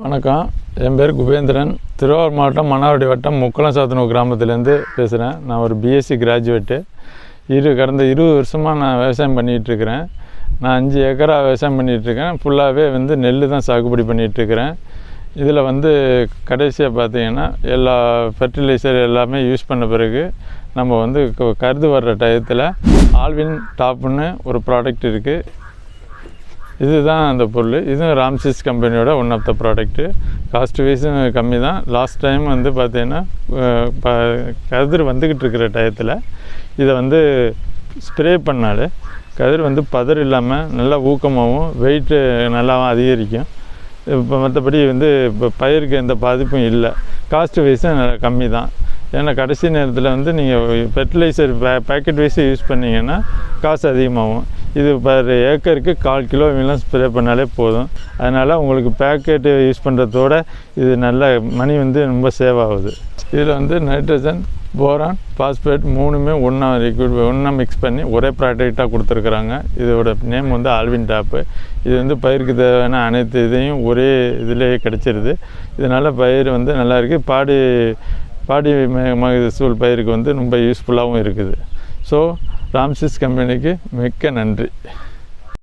வணக்கம். என் பேர் குபேந்திரன். திருவாரூர் மாவட்டம் மன்னாரடி வட்டம் முக்கலம் சாத்தனூர் கிராமத்துலேருந்து பேசுகிறேன் நான் ஒரு பிஎஸ்சி கிராஜுவேட்டு இரு கடந்த இருபது வருஷமாக நான் விவசாயம் பண்ணிகிட்ருக்கிறேன். நான் அஞ்சு ஏக்கரா விவசாயம் பண்ணிகிட்ருக்கேன் ஃபுல்லாகவே வந்து நெல் தான் சாகுபடி பண்ணிகிட்ருக்கிறேன். இதில் வந்து கடைசியாக பார்த்தீங்கன்னா எல்லா ஃபெர்டிலைசர் எல்லாமே யூஸ் பண்ண பிறகு நம்ம வந்து க- கருது வர்ற டயத்தில் ஆல்வின் டாப்னு ஒரு ப்ராடக்ட் இருக்குது இதுதான் அந்த பொருள். இதுவும் ராம்சிஸ் கம்பெனியோட one of the product cost வைஸும் கம்மி தான். லாஸ்ட் டைம் வந்து பார்த்தீங்கன்னா ப கதிர் வந்துக்கிட்டு இருக்கிற டயத்தில் இதை வந்து ஸ்ப்ரே பண்ணாலே கதிர் வந்து பதர் இல்லாமல் நல்லா ஊக்கமாகவும் வெயிட்டு நல்லாவும் அதிகரிக்கும். இப்போ மற்றபடி வந்து இப்போ பயிருக்கு எந்த பாதிப்பும் இல்லை. காஸ்ட் வைஸும் நல்லா கம்மி தான். ஏன்னா கடைசி நேரத்தில் வந்து நீங்கள் ஃபெர்டிலைசர் பே பேக்கெட் வைஸு யூஸ் பண்ணிங்கன்னா காசு அதிகமாகும். இது பர் ஏக்கருக்கு கால் கிலோ வீதம் ஸ்ப்ரே பண்ணாலே போதும். அதனால் உங்களுக்கு பேக்கெட்டு யூஸ் பண்ணுறதோட இது நல்ல மணி வந்து ரொம்ப சேவ் ஆகுது. இதில் வந்து நைட்ரஜன் போரான் பாஸ்பேட் மூணுமே ஒன்றா லிக்விட் ஒன்றா மிக்ஸ் பண்ணி ஒரே ப்ராடக்டாக கொடுத்துருக்குறாங்க. இதோட நேம் வந்து ஆல்வின் டாப்பு இது வந்து பயிருக்கு தேவையான அனைத்து இதையும் ஒரே இதிலேயே கிடச்சிருது. இதனால் பயிர் வந்து நல்லா இருக்குது பாடி பாடி மகசூல் பயிருக்கு வந்து ரொம்ப யூஸ்ஃபுல்லாகவும் இருக்குது. ஸோ ராம்சிஸ் கம்பெனிக்கு மிக்க நன்றி.